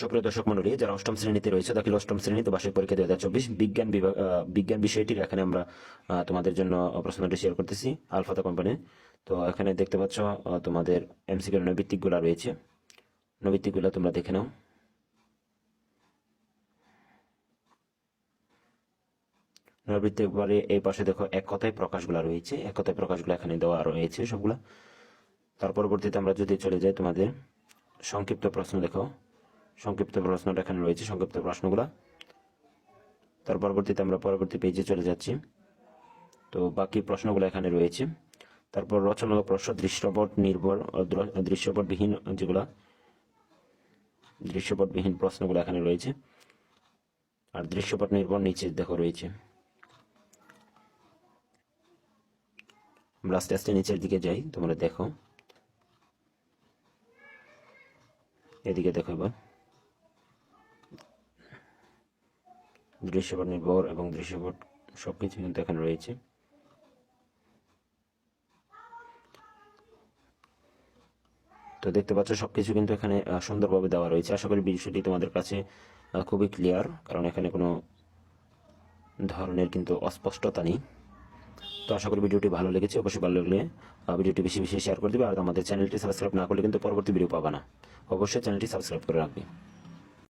সুপ্রিয় দর্শক মন্ডলী, যারা অষ্টম শ্রেণীতে রয়েছে দাখিল অষ্টম শ্রেণীতে বার্ষিক পরীক্ষা দুই হাজার চব্বিশ বিজ্ঞান বিজ্ঞান বিষয়টির এখানে আমরা তোমাদের জন্য প্রশ্নটি শেয়ার করতেছি, আলফাতা কোম্পানি তো এখানে দেখতে পাচ্ছ তোমাদের এমসিকিউ নৈবিত্তিকগুলো রয়েছে। নৈবিত্তিকগুলো তোমরা দেখে নাও। নৈবিত্তিক বারে এই পাশে দেখো, এক কথায় প্রকাশগুলো রয়েছে। এক কথায় প্রকাশগুলো এখানে দেওয়া রয়েছে সবগুলা। তার পরবর্তীতে আমরা যদি চলে যাই তোমাদের সংক্ষিপ্ত প্রশ্ন দেখো। সংক্ষিপ্ত প্রশ্নটা এখানে রয়েছে, সংক্ষিপ্ত প্রশ্নগুলা। তার পরবর্তীতে আমরা পরবর্তী পেজে চলে যাচ্ছি। তো বাকি প্রশ্নগুলো এখানে রয়েছে। তারপর রচনা প্রশ্ন, দৃশ্যপট নির্ভর দৃশ্যপটবিহীন যেগুলা, দৃশ্যপটবিহীন প্রশ্নগুলো এখানে রয়েছে। আর দৃশ্যপট নির্ভর নিচে দেখো রয়েছে। আমরা আস্তে আস্তে নিচের দিকে যাই, তোমরা দেখো। এদিকে দেখো এবার। দৃশ্যপট নির্ভর এবং দৃশ্যপট সবকিছু কিন্তু এখানে রয়েছে। তো দেখতে পাচ্ছ, সবকিছু কিন্তু এখানে সুন্দরভাবে দেওয়া রয়েছে। আশা করি বিষয়টি তোমাদের কাছে খুবই ক্লিয়ার কারণ এখানে কোনো ধরনের কিন্তু অস্পষ্টতা নেই। তো আশা করি ভিডিওটি ভালো লেগেছে। অবশ্যই ভালো লাগলে ভিডিওটি বেশি বেশি শেয়ার করে দিবে। আর আমাদের চ্যানেলটি সাবস্ক্রাইব না করলে কিন্তু পরবর্তী ভিডিও পাবা না। অবশ্যই চ্যানেলটি সাবস্ক্রাইব করে রাখবে।